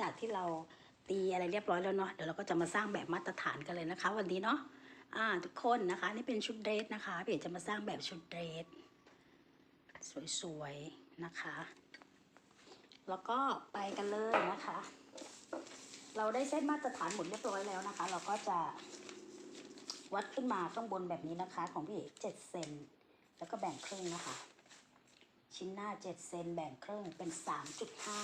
จากที่เราตีอะไรเรียบร้อยแล้วเนาะเดี๋ยวเราก็จะมาสร้างแบบมาตรฐานกันเลยนะคะ วันนี้เนาะอ่าทุกคนนะคะ นี่เป็นชุดเดรสนะคะพี่เอกจะมาสร้างแบบชุดเดรสสวยๆนะคะ แล้วก็ไปกันเลยนะคะ เราได้เส้นมาตรฐานหมดเรียบร้อยแล้วนะคะ เราก็จะวัดขึ้นมาข้างบนแบบนี้นะคะ ของพี่เอกเจ็ดเซนแล้วก็แบ่งครึ่งนะคะ ชิ้นหน้าเจ็ดเซนแบ่งครึ่งเป็นสามจุดห้า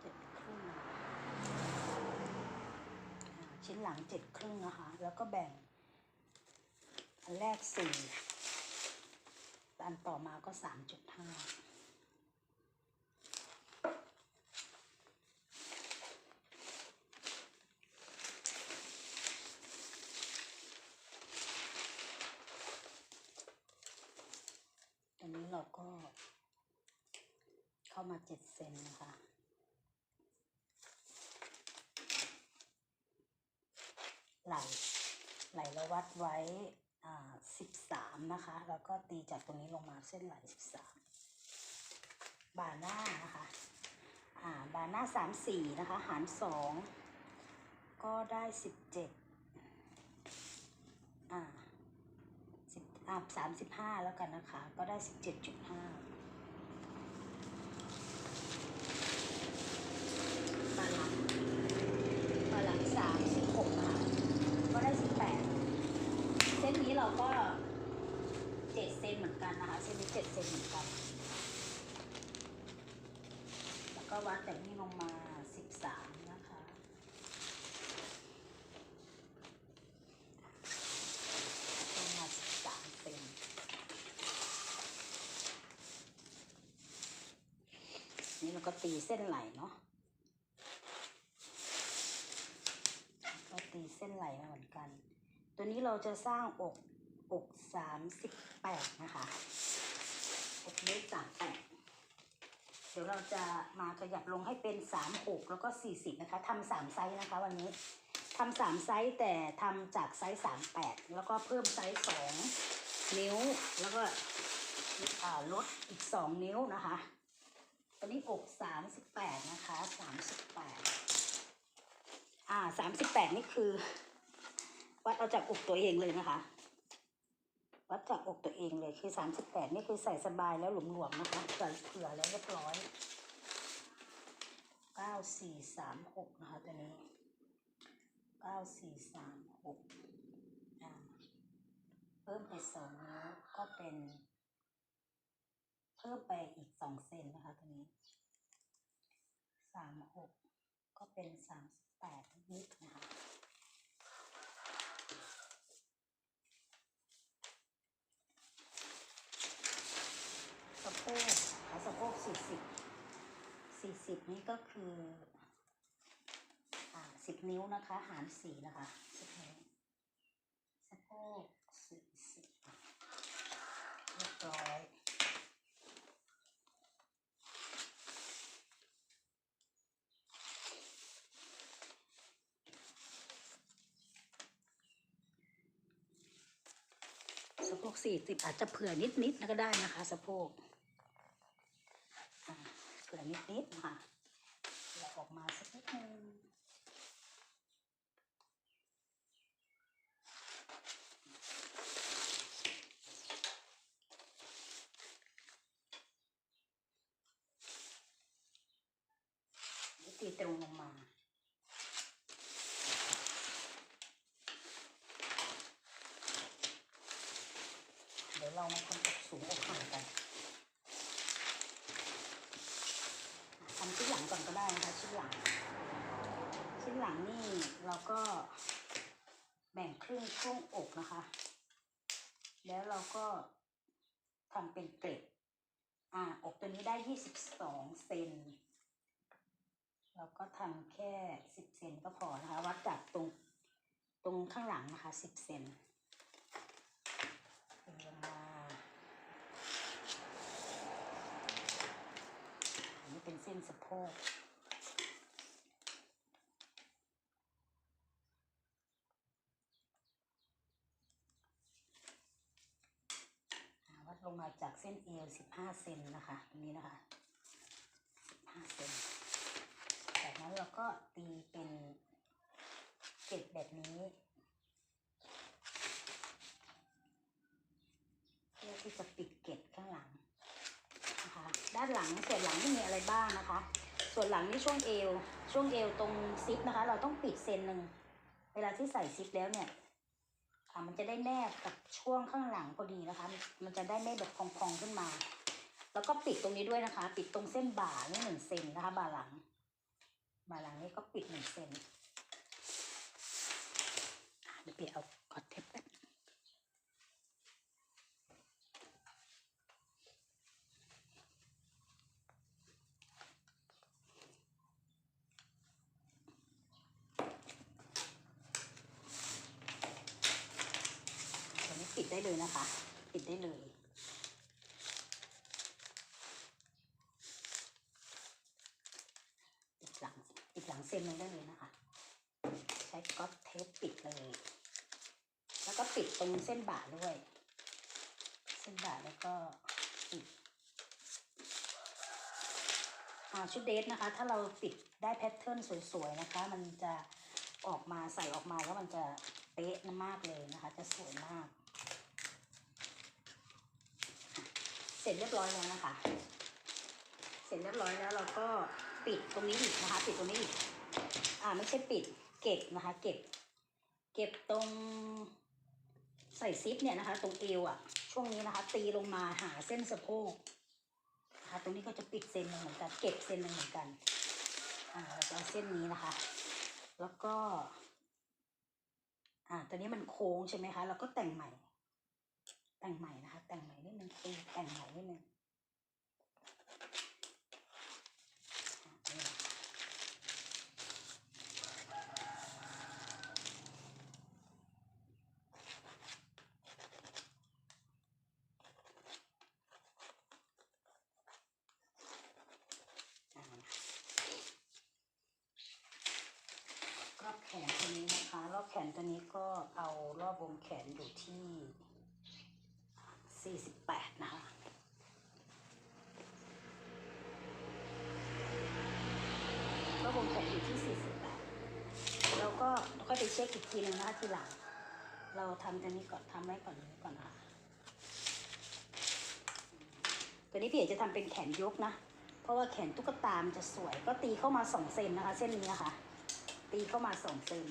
เจ็ดครึ่งอ่าชิ้นหลังเจ็ดครึ่งนะคะ แล้วก็แบ่ง อันแรกสี่อันต่อมาก็สามจุดห้าตอนนี้เราก็ เข้ามาเจ็ดเซนนะคะไหลไหลเราวัดไว้ 13 นะคะ แล้วก็ตีจากตรงนี้ลงมาเส้นไหล13 บาหน้านะคะ อ่า บาหน้า 34 นะคะ หาร 2 ก็ได้ 17 อ่า10อ่า35 แล้วกันนะคะ ก็ได้ 17.5 เส้นนี้เจ็ดเซนเหมือนกัน แล้วก็วัดแต่นี่ลงมาสิบสามนะคะ ลงมาสิบสามเซนนี่เราก็ตีเส้นไหลเนาะก็ตีเส้นไหลมาเหมือนกัน ตัวนี้เราจะสร้างอกอกสามสิบแปดนะคะ กเลขสามแปดเดี๋ยวเราจะมาขยับลงให้เป็นสามหกแล้วก็สี่สิบนะคะทำสามไซส์นะคะวันนี้ทำสามไซส์แต่ทำจากไซส์สามแปดแล้วก็เพิ่มไซส์สองนิ้วแล้วก็ลดอีกสองนิ้วนะคะ ตอนนี้อกสามสิบแปดนะคะสามสิบแปดอ่าสามสิบแปดนี่คือ วัดเอาจากอกตัวเองเลยนะคะ วัดจากอกตัวเองเลยคือสามสิบแปดนี่คือใส่สบายแล้วหลวมๆนะคะใส่เผื่อแล้วเรียบร้อยเก้าสี่สามหกนะคะตัวนี้เก้าสี่สามหกอ่าเพิ่มไปสองนิ้วก็เป็น เพิ่มไปอีกสองเซนนะคะตัวนี้สามหกก็เป็นสามสิบแปดนิดนะคะ สะโพกขาสะโพกสี่สิบสี่สิบ นี่ก็คืออ่าสิบนิ้วนะคะ หารสี่นะคะสิบนิ้วสะโพกสี่สิบเรียบร้อยสะโพกสี่สิบอาจจะเผื่อนิดๆนะก็ได้นะคะ สะโพกเผื่อนิดๆนะคะ มาสักนิดนึง นี่ตีตรงลงมา เดี๋ยวเรามาทำอกสูงอกห่างกันทำชิ้นหลังก่อนก็ได้นะคะชิ้นหลัง ชิ้นหลังนี่เราก็แบ่ง ครึ่งช่วงอกนะคะ แล้วเราก็ทำเป็นเกล็ดอ่าอกตัวนี้ได้ยี่สิบสองเซนเราก็ทำแค่สิบเซนก็พอนะคะ วัดจากตรงตรงข้างหลังนะคะสิบเซนเป็นลงมาอันนี้เป็นเส้นสะโพกาจากเส้นเอวสิบห้าเซนนะคะตรงนี้นะคะห้าเซนจากนั้นเราก็ตีเป็นเกล็ดแบบนี้ เพื่อที่จะปิดเกล็ดข้างหลังนะคะด้านหลังส่วนหลังไม่มีอะไรบ้างนะคะ ส่วนหลังนี่ช่วงเอว ช่วงเอวตรงซิปนะคะ เราต้องปิดเซนหนึ่งเวลาที่ใส่ซิปแล้วเนี่ย มันจะได้แนบกับช่วงข้างหลังพอดีนะคะ มันจะได้ไม่แบบพองๆขึ้นมา แล้วก็ปิดตรงนี้ด้วยนะคะ ปิดตรงเส้นบ่านี่หนึ่งเซนนะคะ บ่าหลัง บ่าหลังนี่ก็ปิดหนึ่งเซนอะเดี๋ยวเปียเอากอดเทปแป๊บตัวนี้ปิดได้เลยนะคะ ปิดได้เลย ปิดหลังปิดหลังเซนลงได้เลยนะคะ ใช้ก๊อตเทปปิดเลย แล้วก็ปิดตรงเส้นบ่าด้วยเส้นบ่าแล้วก็ปิดอ่าชุดเดทนะคะ ถ้าเราปิดได้แพทเทิร์นสวยๆนะคะ มันจะออกมาใส่ออกมาแล้วมันจะเป๊ะมากเลยนะคะ จะสวยมาก เสร็จเรียบร้อยแล้วนะคะ เสร็จเรียบร้อยแล้วเราก็ปิดตรงนี้อีกนะคะ ปิดตรงนี้อีกอ่าไม่ใช่ปิดเก็บนะคะ เก็บ เก็บตรง ใส่ซิปเนี่ยนะคะ ตรงเอวอะช่วงนี้นะคะ ตีลงมาหาเส้นสะโพกนะคะตรงนี้ก็จะปิดเส้นหนึ่งเหมือนกันเก็บเส้นหนึ่งเหมือนกันอ่าเราจะเอาเส้นนี้นะคะ แล้วก็ อ่าตอนนี้มันโค้งใช่ไหมคะเราก็แต่งใหม่ แต่งใหม่นะคะ แต่งใหม่นิดนึงตีแต่งใหม่นิดนึง อะนี่นะคะอ่ารอบแขนตัวนี้ นะคะรอบแขนตัวนี้ก็เอารอบวงแขนอยู่ที่ 48 นะคะรอบวงแขนอยู่ที่ 48 แล้วก็ค่อยไปเช็คอีกทีหนึ่งนะคะทีหลัง เราทำตัวนี้ก่อนทำไว้ก่อนนี้ก่อนนะคะตัวนี้พี่เอกจะทำเป็นแขนยกนะ เพราะว่าแขนตุ๊กตามันจะสวย ก็ตีเข้ามาสองเซนนะคะ เส้นนี้นะคะตีเข้ามาสองเซน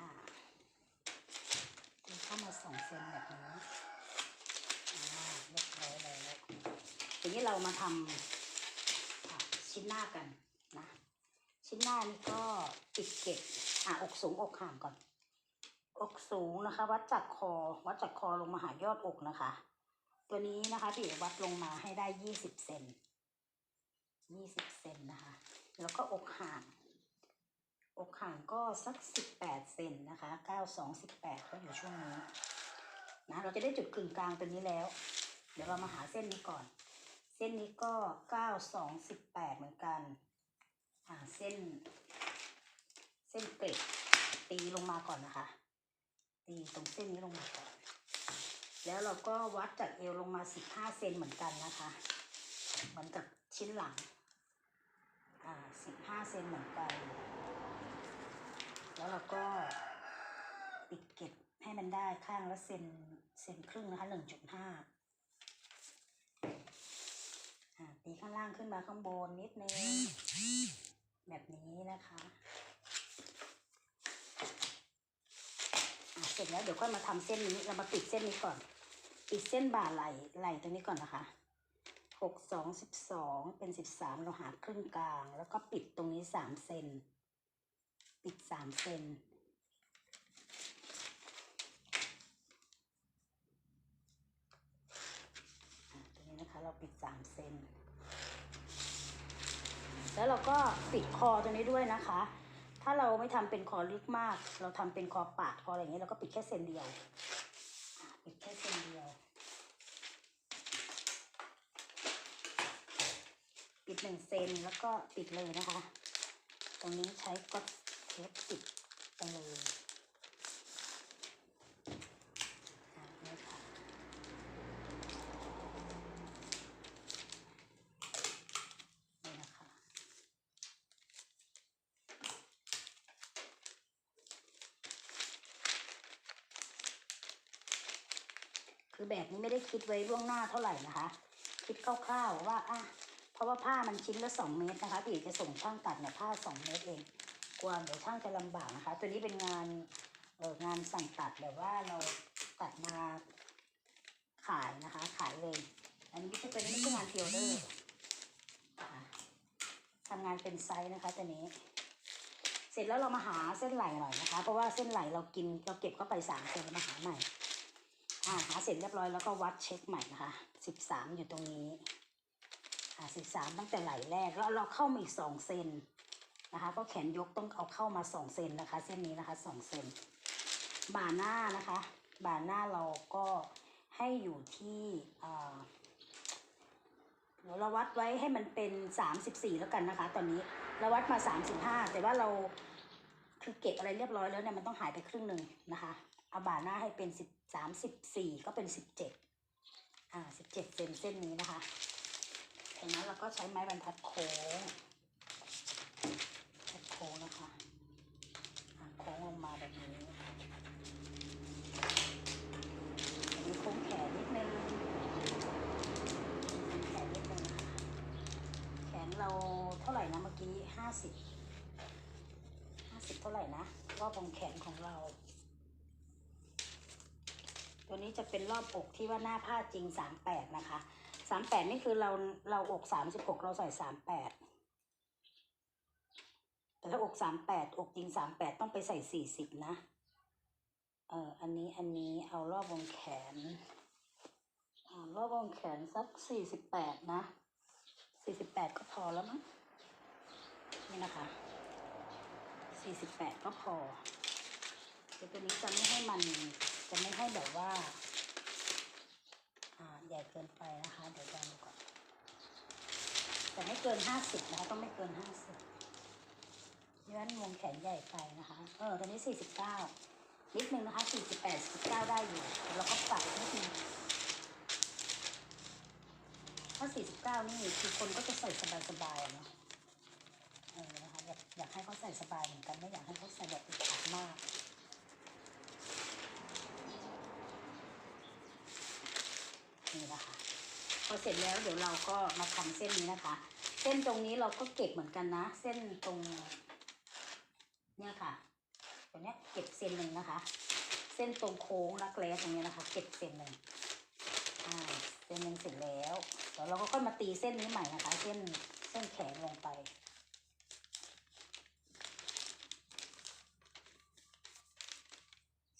อ่าตีเข้ามาสองเซนแบบนี้อ่าเรียบร้อยแล้วที นี้เรามาทำชิ้นหน้ากันนะ ชิ้นหน้านี่ก็ปิดเก็บอ่าอกสูงอกห่างก่อน อกสูงนะคะ วัดจากคอ วัดจากคอลงมาหายอดอกนะคะ ตัวนี้นะคะพี่เอกวัดลงมาให้ได้ยี่สิบเซนยี่สิบเซนนะคะ แล้วก็อกห่าง อกห่างก็สักสิบแปดเซนนะคะเก้าสองสิบแปดก็อยู่ช่วงนี้นะเราจะได้จุดกึ่งกลางตัวนี้แล้ว เดี๋ยวเรามาหาเส้นนี้ก่อน เส้นนี้ก็เก้าสองสิบแปดเหมือนกัน อ่าเส้น เส้นเกล็ดตีลงมาก่อนนะคะ ตีตรงเส้นนี้ลงมาก่อน แล้วเราก็วัดจากเอวลงมา15เซนเหมือนกันนะคะ เหมือนกับชิ้นหลัง อ่า15เซนเหมือนกัน แล้วเราก็ปิดเก็บให้มันได้ข้างละเซนเซนครึ่งนะคะ1.5อ่า ตีข้างล่างขึ้นมาข้างบนนิดนึง แบบนี้นะคะเสร็จแล้วเดี๋ยวก็มาทำเส้นนี้เรามาปิดเส้นนี้ก่อน ปิดเส้นบ่าไหล่ไหล่ตรงนี้ก่อนนะคะหกสองสิบสองเป็นสิบสามเราหาครึ่งกลาง แล้วก็ปิดตรงนี้สามเซนปิดสามเซนตรงนี้นะคะเราปิดสามเซน แล้วเราก็ปิดคอตัวนี้ด้วยนะคะ ถ้าเราไม่ทำเป็นคอลึกมาก เราทำเป็นคอปาดคออะไรอย่างเงี้ยเราก็ปิดแค่เส้นเดียวปิดแค่เส้นเดียว ปิดหนึ่งเซนแล้วก็ปิดเลยนะคะ ตรงนี้ใช้ก๊อตเทปปิดไปเลยอะนี่ค่ะ คือแบบนี้ไม่ได้คิดไว้ล่วงหน้าเท่าไหร่นะคะ คิดคร่าวๆว่าอะเพราะว่าผ้ามันชิ้นละสองเมตรนะคะพี่จะส่งช่างตัดเนี่ยผ้าสองเมตรเองกลัวเดี๋ยวช่างจะลำบากนะคะ ตัวนี้เป็นงานเอองานสั่งตัดแบบว่าเราตัดมาขายนะคะ ขายเลย อันนี้จะเป็นไม่ใช่งานเทลเดอร์นะคะทำงานเป็นไซส์นะคะตัวนี้ เสร็จแล้วเรามาหาเส้นไหลหน่อยนะคะ เพราะว่าเส้นไหลเรากินเราเก็บเข้าไปสามเซนมาหาใหม่ อ่าหาเสร็จเรียบร้อยแล้วก็วัดเช็คใหม่นะคะสิบสามอยู่ตรงนี้อ่าสิบสามตั้งแต่ไหลแรกแล้วเราเข้ามาอีกสองเซนนะคะ ก็แขนยกต้องเอาเข้ามาสองเซนนะคะ เส้นนี้นะคะสองเซนบ่าหน้านะคะ บ่าหน้าเราก็ให้อยู่ที่อ่าเดี๋ยวเราวัดไว้ให้มันเป็นสามสิบสี่แล้วกันนะคะ ตอนนี้เราวัดมาสามสิบห้าแต่ว่าเราคือเก็บอะไรเรียบร้อยแล้วเนี่ยมันต้องหายไปครึ่งหนึ่งนะคะเอาบ่าหน้าให้เป็นสิบ สามสิบสี่ก็เป็นสิบเจ็ดอ่าสิบเจ็ดเซนเส้นนี้นะคะจากนั้นเราก็ใช้ไม้บรรทัดโค้งโค้งนะคะโค้งลงมาแบบนี้โค้งแขนนิดนึงแขนนิดนึงแขนเราเท่าไหร่นะเมื่อกี้ห้าสิบห้าสิบเท่าไหร่นะรอบบงแขนของเรา ตัวนี้จะเป็นรอบอกที่ว่าหน้าผ้าจริงสามแปดนะคะสามแปดนี่คือเราเราอกสามสิบหกเราใส่สามแปดแต่ถ้าอกสามแปดอกจริงสามแปดต้องไปใส่สี่สิบนะเอออันนี้อันนี้เอารอบวงแขนรอบวงแขนสักสี่สิบแปดนะสี่สิบแปดก็พอแล้วมั้งนี่นะคะสี่สิบแปดก็พอเดี๋ยวตัวนี้จะไม่ให้มัน จะไม่ให้แบบว่า อ่า ใหญ่เกินไปนะคะ เดี๋ยวดูก่อน แต่ไม่เกินห้าสิบนะคะต้องไม่เกินห้าสิบนี่ว่าวงแขนใหญ่ไปนะคะ เออ ตอนนี้สี่สิบเก้านิดนึงนะคะสี่สิบแปดสิบเก้าได้อยู่ แล้วก็ปรับนิดนึงถ้าสี่สิบเก้านี่คือคนก็จะใส่สบายๆอะเนาะเออนะคะอยากอยากให้เขาใส่สบายเหมือนกันไม่อยากให้เขาใส่แบบอึดอัดมาก นี่นะคะพ อเสร็จแล้วเดี๋ยวเราก็มาทำเส้นนี้นะคะ เส้นตรงนี้เราก็เก็บเหมือนกันนะ เส้นตรง เนี่ยค่ะตัวเนี้ยเก็บเส้นหนึ่งนะคะ เส้นตรงโค้งรักแร้ตรงเนี้ยนะคะ เก็บเส้นหนึ่งอ่าเส้นหนึ่งเสร็จแล้วเดี๋ยวเราก็ค่อยมาตีเส้นนี้ใหม่นะคะ เส้นเส้นแขนลงไป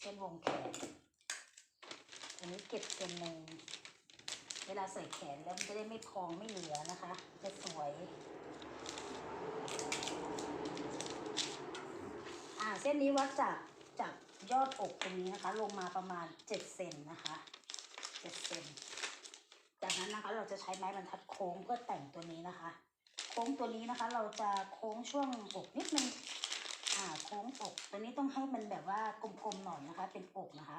เส้นวงแขนอันนี้เก็บเส้นหนึ่ง เวลาใส่แขนแล้วมันจะได้ไม่พองไม่เหลือนะคะ จะสวย อ่าเส้นนี้วัดจากจากยอดอกตรงนี้นะคะ ลงมาประมาณเจ็ดเซนนะคะเจ็ดเซนจากนั้นนะคะเราจะใช้ไม้บรรทัดโค้งเพื่อแต่งตัวนี้นะคะ โค้งตัวนี้นะคะ เราจะโค้งช่วงอกนิดนึงอ่าโค้งอกตัวนี้ต้องให้มันแบบว่ากลมๆหน่อยนะคะ เป็นอกนะคะ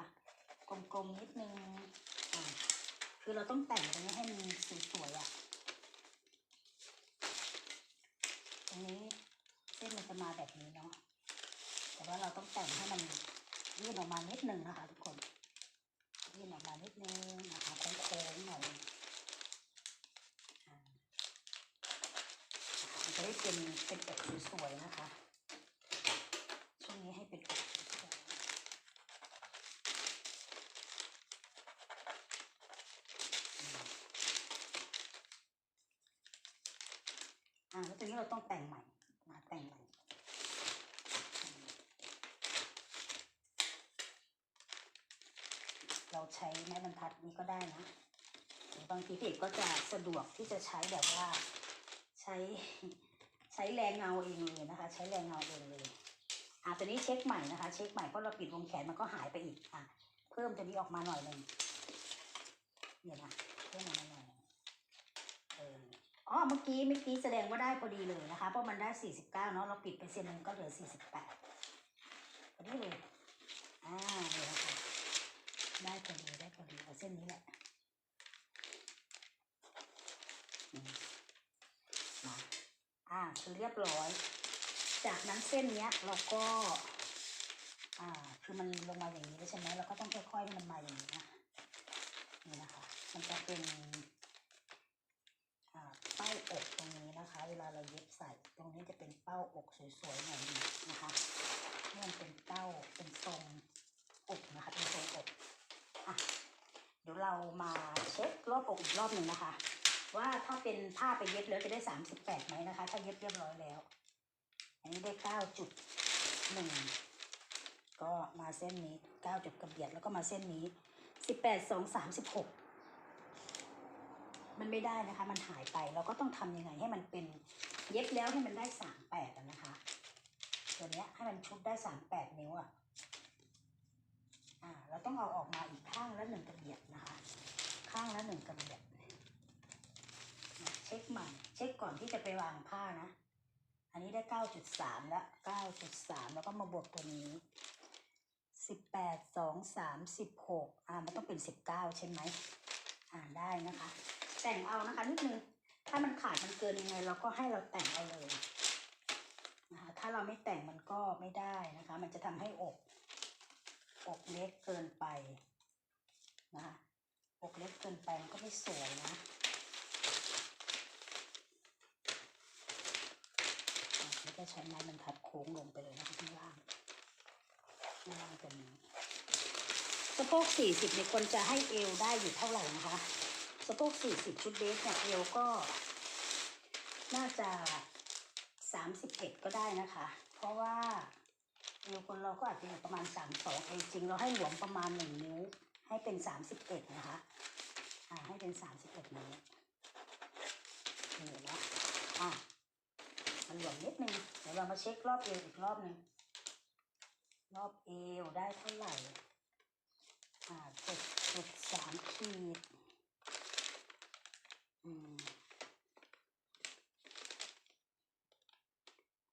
กลมๆนิดนึงอ่า คือเราต้องแต่งตรงนี้ให้มันสวยๆอะ ตรงนี้เส้นมันจะมาแบบนี้เนาะ แต่ว่าเราต้องแต่งให้มันยื่นออกมานิดนึงนะคะ ทุกคน ยื่นออกมานิดนึงนะคะโค้งๆหน่อยมันจะได้เป็นเป็นอกสวยๆนะคะ ช่วงนี้ให้เป็นอกสวยๆ อ่าแล้วตรงนี้เราต้องแต่งใหม่มาแต่งใหม่เราใช้ไม้บรรทัดนี้ก็ได้นะหรือบางทีพี่เอกก็จะสะดวกที่จะใช้แบบว่า ใช้ใช้แรงเงาเองเลยนะคะ ใช้แรงเงาเองเลยอ่าตัวนี้เช็คใหม่นะคะ เช็คใหม่เพราะเราปิดวงแขนมันก็หายไปอีกอะเพิ่มตัวนี้ออกมาหน่อยหนึ่งเนี่ยนะเพิ่มมาหน่อย เมื่อกี้เมื่อกี้แสดงว่าได้พอดีเลยนะคะ เพราะมันได้สี่สิบเก้าเนาะเราปิดไปเซนหนึ่งก็เหลือสี่สิบแปดพอดีเลยอ่าเนี่ยนะคะได้พอดีได้พอดีเอาเส้นนี้แหละมาอ่าคือเรียบร้อย จากนั้นเส้นเนี้ยเราก็ อ่าคือมันลงมาอย่างนี้ใช่ไหมเราก็ต้องค่อยๆให้มันมาอย่างนี้นะนี่นะคะ มันจะเป็นอ่าเป้าอกตรงนี้นะคะ เว ลาเราเย็บใส่ ตรงนี้จะเป็นเป้าอกสวยๆหน่อยนึงนะคะนี่มันเป็นเป้าเป็นทรงอกนะคะเป็นทรงอกอะเดี๋ยวเรามาเช็ครอบอกอีกรอบหนึ่งนะคะ ว่าถ้าเป็นผ้าไปเย็บแล้วจะได้สามสิบแปดไหมนะคะ ถ้าเย็บเรียบร้อยแล้ว อันนี้ได้เก้าจุดหนึ่งก็มาเส้นนี้เก้าจุดกระเบียดแล้วก็มาเส้นนี้สิบแปดสองสามสิบหก มันไม่ได้นะคะ มันหายไปเราก็ต้องทำยังไงให้มันเป็นเย็บแล้วให้มันได้สามแปดนะคะ ตัวเนี้ยให้มันชุดได้สามแปดนิ้วอะอ่าเราต้องเอาออกมาอีกข้างละหนึ่งกระเบียดนะคะ ข้างละหนึ่งกระเบียดนะเช็คใหม่เช็คก่อนที่จะไปวางผ้านะ อันนี้ได้เก้าจุดสามแล้วเก้าจุดสามแล้วก็มาบวกตัวนี้สิบแปดสองสามสิบหกอ่ามันต้องเป็นสิบเก้าใช่ไหมอ่าได้นะคะ แต่งเอานะคะนิดนึงถ้ามันขาดมันเกินยังไงเราก็ให้เราแต่งเอาเลยนะคะถ้าเราไม่แต่งมันก็ไม่ได้นะคะ มันจะทำให้อกอกเล็กเกินไปนะคะอกเล็กเกินไปมันก็ไม่สวยนะอะแล้วก็ใช้ไม้บรรทัดโค้งลงไปเลยนะคะข้างล่างข้างล่างเป็นนี้สะโพกสี่สิบเนี่ยควรจะให้เอวได้อยู่เท่าไหร่นะคะ สะโพกสี่สิบชุดเดรสเนี่ยเอวก็ น่าจะสามสิบเอ็ดก็ได้นะคะ เพราะว่าเอวคนเราก็อาจจะอยู่ประมาณสามสองเองจริงเราให้หลวมประมาณหนึ่งนิ้ว ให้เป็นสามสิบเอ็ดนะคะอ่าให้เป็นสามสิบเอ็ดนิ้วนี่นะอะมันหลวมนิดนึงเดี๋ยวเรามาเช็ครอบเอวอีกรอบหนึ่งรอบเอวได้เท่าไหร่อ่าเจ็ดจุดสามขีด อืม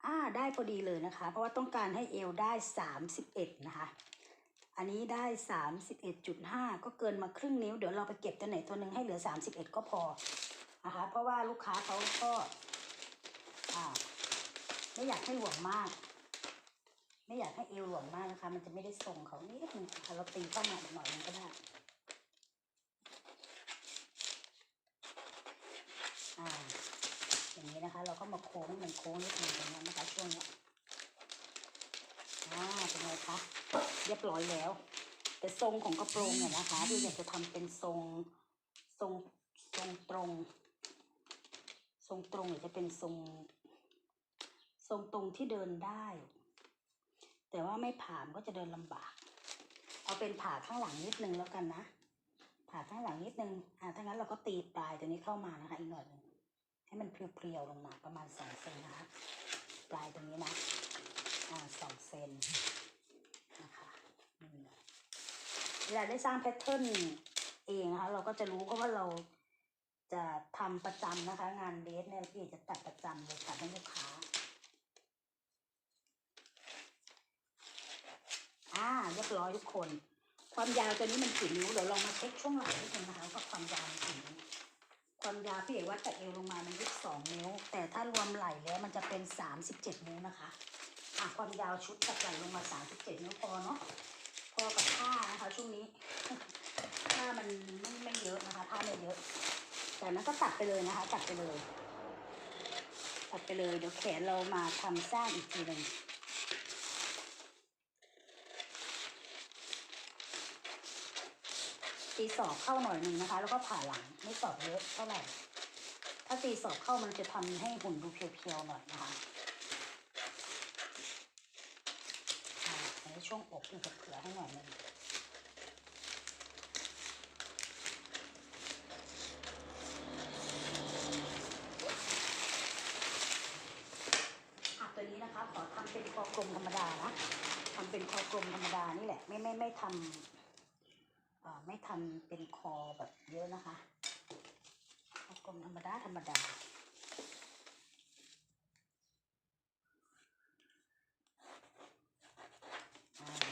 อ่า ได้พอดีเลยนะคะ เพราะว่าต้องการให้เอวได้สามสิบเอ็ดนะคะ อันนี้ได้สามสิบเอ็ดจุดห้าก็เกินมาครึ่งนิ้ว เดี๋ยวเราไปเก็บตัวไหนตัวหนึ่งให้เหลือสามสิบเอ็ดก็พอนะคะ เพราะว่าลูกค้าเขาก็ไม่อยากให้หลวมมาก ไม่อยากให้เอวหลวมมากนะคะ มันจะไม่ได้ทรงเขานิดนึงนะเราตีเข้ามาหน่อยนึงก็ได้ อ่า อย่าง นะคะ เราก็มาโค้งมันโค้งนิดหนึ่งตรงนี้นะคะช่วงเนี้ยอ่าเป็นไงคะเรียบร้อยแล้ว แต่ทรงของกระโปรงเนี่ยนะคะที่อยากจะทำเป็นทรงทรงทรงตรง ทรงตรงหรือจะเป็นทรงทรงตรงที่เดินได้ แต่ว่าไม่ผ่ามก็จะเดินลำบาก เอาเป็นผ่าข้างหลังนิดนึงแล้วกันนะผ่าข้างหลังนิดนึงอ่าถ้างั้นเราก็ตีปลายตัวนี้เข้ามานะคะอีกหน่อยนึง ให้มันเพรียวๆลงมาประมาณสองเซนนะคะปลายตรงนี้นะอ่าสองเซนนะคะเวลาได้สร้างแพทเทิร์นเองนะคะ เราก็จะรู้เพราะว่าเราจะทำประจำนะคะ งานเดทเนี่ยพี่จะตัดประจำเลยตัดให้ลูกค้าอ่าเรียบร้อยทุกคน ความยาวตัวนี้มันกี่นิ้วเดี๋ยวลองมาเช็คช่วงหลังนิดนึงนะคะว่าความยาวมันกี่นิ้ว ความยาวพี่เอกว่าจากเอวลงมามันยี่สิบสองนิ้ว แต่ถ้ารวมไหล่แล้วมันจะเป็นสามสิบเจ็ดนิ้วนะคะอะความยาวชุดจากไหล่ลงมาสามสิบเจ็ดนิ้วพอเนาะพอกับผ้านะคะช่วงนี้ผ้ามันไม่ไม่เยอะนะคะผ้าไม่เยอะ แต่นั้นก็ตัดไปเลยนะคะ ตัดไปเลย ตัดไปเลยเดี๋ยวแขนเรามาทำสร้างอีกทีหนึ่ง ตีศอกเข้าหน่อยหนึ่งนะคะ แล้วก็ผ่าหลังไม่ศอกเยอะเท่าไหร่ถ้าตีศอกเข้ามันจะทำให้หุ่นดูเพียวๆหน่อยนะคะในช่วงอกมันจะเผื่อให้หน่อยหนึงอะตัวนี้นะคะขอทำเป็นคอกลมธรรมดานะทำเป็นคอกลมธรรมดานี่แหละ ไม่ไม่ไม่ทำ ไม่ทำเป็นคอแบบเยอะนะคะเอากลมธรรมดาธรรมดา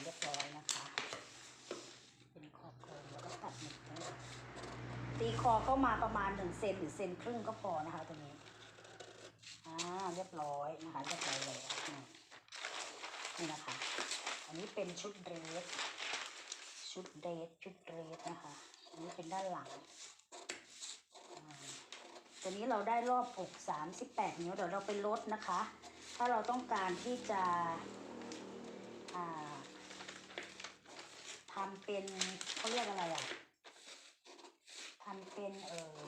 เรียบร้อยนะคะ เป็นคอกลมแล้วก็ตัดหนึ่งตีคอเข้ามาประมาณหนึ่งเซนหรือเซนครึ่งก็พอนะคะตัวนี้อ่าเรียบร้อยนะคะเรียบร้อยเลยนี่นะคะ อันนี้เป็นชุดเดรส ชุดเดรสชุดเดรสนะคะอันนี้เป็นด้านหลังตัวนี้เราได้รอบอก38 นิ้วเดี๋ยวเราไปลดนะคะ ถ้าเราต้องการที่จะทำเป็นเขาเรียกอะไรอะทำเป็นเออ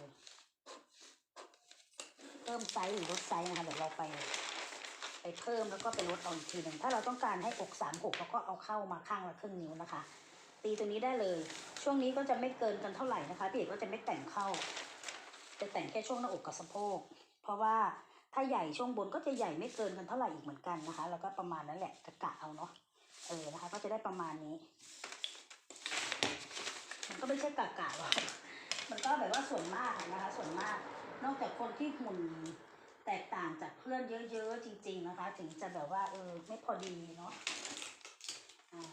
เพิ่มไซส์หรือลดไซส์นะคะเดี๋ยวเราไป ไปเพิ่มแล้วก็ไปลดเอาอีกทีหนึ่งถ้าเราต้องการให้อกสามหกเราก็เอาเข้ามาข้างละครึ่งนิ้วนะคะ ตีตัวนี้ได้เลย ช่วงนี้ก็จะไม่เกินกันเท่าไหร่นะคะพี่เอกก็จะไม่แต่งเข้า จะแต่งแค่ช่วงหน้าอกกับสะโพก เพราะว่าถ้าใหญ่ช่วงบนก็จะใหญ่ไม่เกินกันเท่าไหร่อีกเหมือนกันนะคะ แล้วก็ประมาณนั้นแหละกะกะเอาเนาะ เออนะคะ ก็จะได้ประมาณนี้ มันก็ไม่ใช่กะกะหรอก มันก็แบบว่าส่วนมากนะคะ ส่วนมาก นอกจากคนที่หุ่นแตกต่างจากเพื่อนเยอะๆจริง ๆนะคะ ถึงจะแบบว่าเออไม่พอดีเนาะ อ่า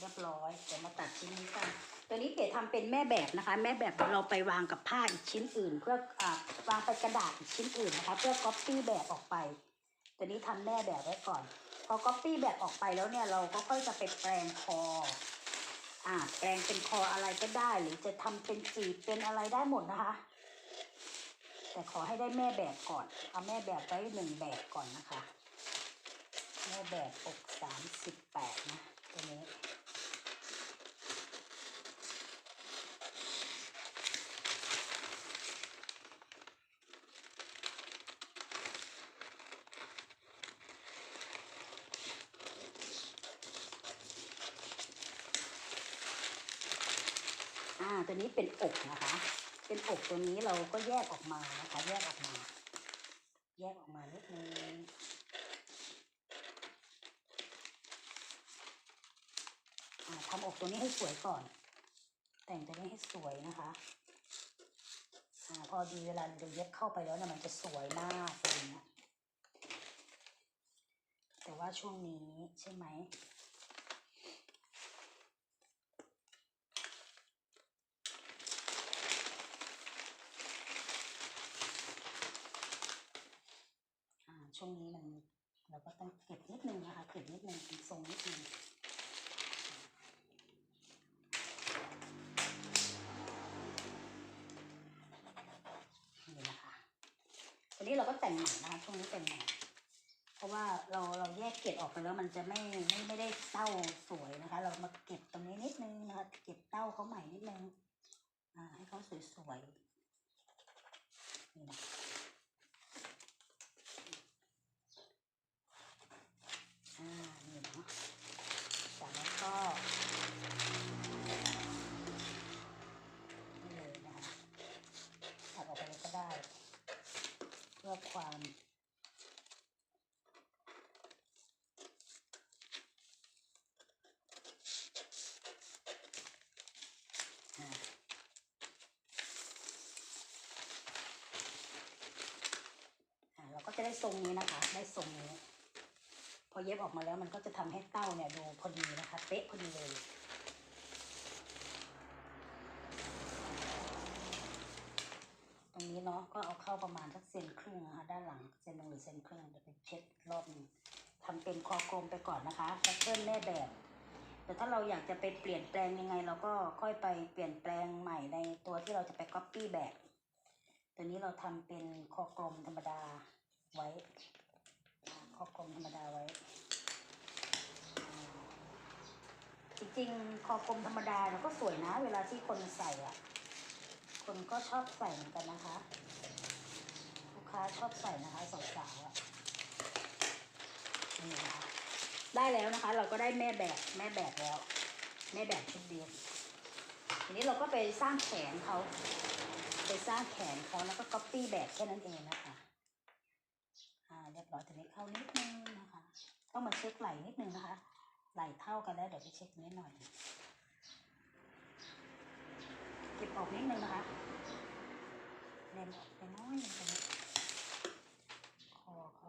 เรียบร้อยเดี๋ยวมาตัดชิ้นนี้กันตัวนี้เก๋ทำเป็นแม่แบบนะคะ แม่แบบเราไปวางกับผ้าอีกชิ้นอื่น เพื่ออวางไปกระดาษอีกชิ้นอื่นนะคะ เพื่อก๊อปปี้แบบออกไป ตัวนี้ทำแม่แบบไว้ก่อน พอก๊อปปี้แบบออกไปแล้วเนี่ยเราก็ค่อยจะไปแปลงคออ่าแปลงเป็นคออะไรก็ได้ หรือจะทำเป็นจีบเป็นอะไรได้หมดนะคะ แต่ขอให้ได้แม่แบบก่อน เอาแม่แบบไว้หนึ่งแบบก่อนนะคะ แม่แบบอกสามสิบแปดนะตัวนี้ นี้เป็นอกนะคะ เป็นอกตัวนี้เราก็แยกออกมานะคะ แยกออกมา แยกออกมานิดนึงทำอกตัวนี้ให้สวยก่อน แต่งตัวนี้ให้สวยนะคะอพอดีเวลาเราเย็บเข้าไปแล้วนี่มันจะสวยมากเลยนะแต่ว่าช่วงนี้ใช่ไหม อ่าช่วงนี้มัน เราก็ต้องเก็บนิดนึงนะคะ เก็บนิดนึงเป็นทรงนิดนึงนี่นะคะทีนี้เราก็แต่งใหม่นะคะช่วงนี้แต่งใหม่เพราะว่าเราเราแยกเกล็ดออกไปแล้วมันจะไม่ไม่ไม่ได้เต้าสวยนะคะ เรามาเก็บตรงนี้นิดนึงนะคะเก็บเต้าเขาใหม่นิดนึงอ่าให้เขาสวยๆนี่นะ อ่านี่นะจากนั้นก็นี่เลยนะคะตัดออกไปเลยก็ได้ เพื่อความอ่าอ่าเราก็จะได้ทรงนี้นะคะ ได้ทรงนี้ พอเย็บออกมาแล้วมันก็จะทำให้เต้าเนี่ยดูพอดีนะคะ เป๊ะพอดีเลย ตรงนี้เนาะก็เอาเข้าประมาณสักเซนครึ่งนะคะด้านหลังเซนหนึ่งหรือเซนครึ่งเดี๋ยวไปเช็ดรอบหนึงทำเป็นคอกลมไปก่อนนะคะแพทเทิร์นแม่แบบแต่ถ้าเราอยากจะไปเปลี่ยนแปลงยังไง เราก็ค่อยไปเปลี่ยนแปลงใหม่ในตัวที่เราจะไปก๊อปปี้แบบ ตัวนี้เราทำเป็นคอกลมธรรมดาไว้ ข้อกลมธรรมดาไว้ จริงๆคอกลมธรรมดาเนี่ยก็สวยนะ เวลาที่คนใส่อะ คนก็ชอบใส่เหมือนกันนะคะ ลูกค้าชอบใส่นะคะสาวๆอะนี่ะคะได้แล้วนะคะ เราก็ได้แม่แบบแม่แบบแล้ว แม่แบบชุดเดียวทีนี้เราก็ไปสร้างแขนเขาไปสร้างแขนเขาแล้วก็ก๊อปปี้แบบแค่นั้นเองนะคะ รียบร้อานิดนึงนะคะ ต้องมาเช็คไหล่นิดนึงนะคะ ไหลเท่ากันแล้วเดี๋ยวไปเช็คนิดหน่อยเก็บออกนิดนึงนะคะเล็มออกไปน้อยหนึงตรงคอเขา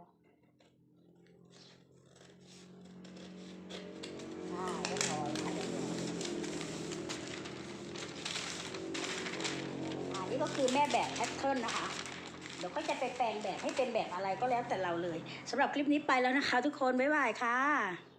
อ่าเรียบร้อยค่ะอยอ่านี่ก็คือแม่แบบแพทเทิร์นนะคะ เราก็จะไปแปลงแบบให้เป็นแบบอะไรก็แล้วแต่เราเลยสำหรับคลิปนี้ไปแล้วนะคะ ทุกคนบ๊ายบายค่ะ